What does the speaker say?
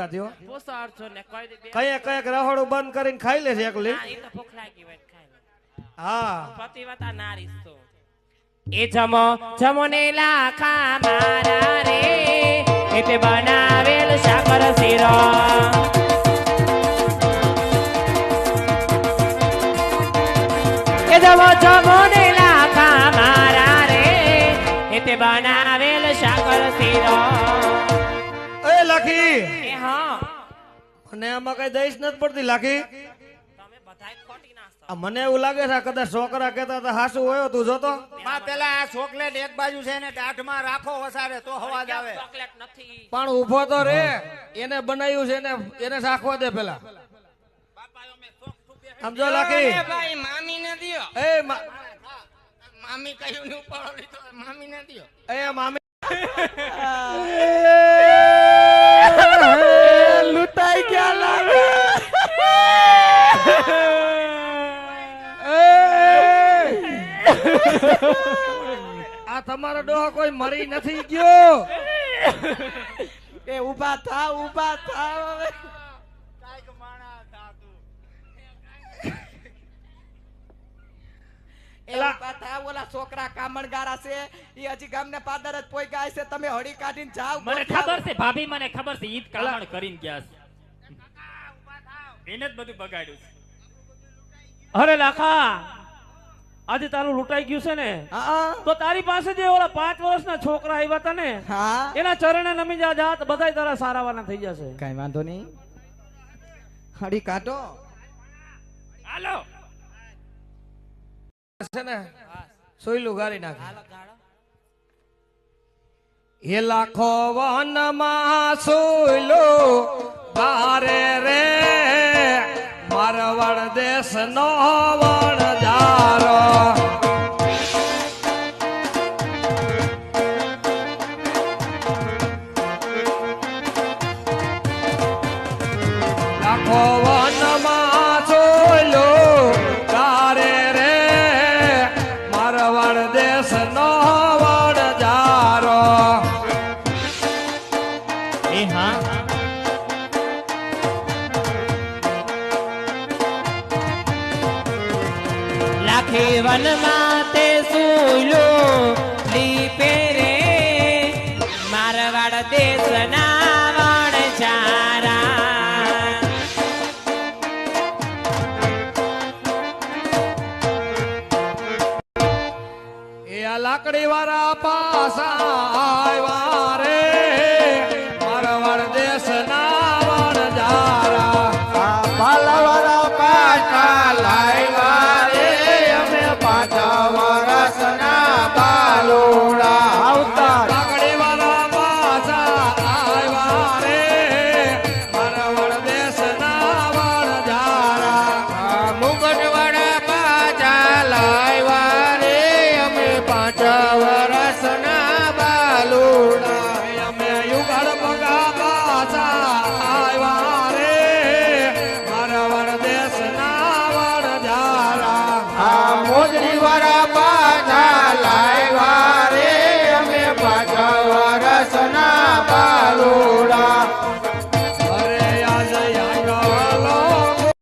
ખાધી હો પૂછો ને કહી દે બે. કયા કયાક રહોડું બંધ કરીને ખાઈ લે છે એકલી? હા ઈ તો ભૂખ લાગી હોય તો. એ જમો જમો ને લાખા મારા રે. એ તે બનાવેલ સાકર શીરો. એ જમો જમો ને લાખા મારા રે. એ તે બનાવેલ સાકર શીરો. મને આમાં કઈ દઈશ નથી પડતી લાખી. તમે બધાય ખોટી નાખો આ મને એવું લાગે છે કદાચ છોકરા કેતા હતા હાસુ હોય તું જોતો. માં પેલા આ ચોકલેટ એક બાજુ છે ને ટાઢમાં રાખો વસારે તો અવાજ આવે. પણ ઊભો તો રે એને બનાવ્યું છે એને એને રાખવા દે પેલા. સમજો લાખી. ભાઈ મામી ને દિયો. એ મામી કહ્યું ને ઉપાડો લીધો મામી ને દિયો. એ મામી તમારો ડોહો કોઈ મરી નથી ગયો. એ ઊભા થા ઊભા થા હવે. ઓલા છોકરા કામણગારા છે એ હજી ગામને પાદર જ પોઈ ગયા છે તમે હળી કાઢીને જાવ મને ખબર છે ભાભી મને ખબર છે ઈદ કામણ કરીને ગયા છે. એને જ બધું બગાડ્યું છે. અરે લાખા! આજે તારું લૂંટાઈ ગયું છે ને? તો તારી પાસે જે ઓલા પાંચ વર્ષના છોકરા આવ્યા હતા ને એના ચરણે નમી જા જાત બધા તારા સારાવાના થઈ જશે. કઈ વાંધો નહીં. હડી કાટો. હાલો. છે ને સોયલું ગારી નાખે. એ લાખો વનમાં સોયલું બારે રે મારવાડ દેશ નો વણ લાખે વનમાં તે સુઈલો લીપે રે મારવાડ દેશના લાકડી વાળા પાસા આવ્યા રે. परिवार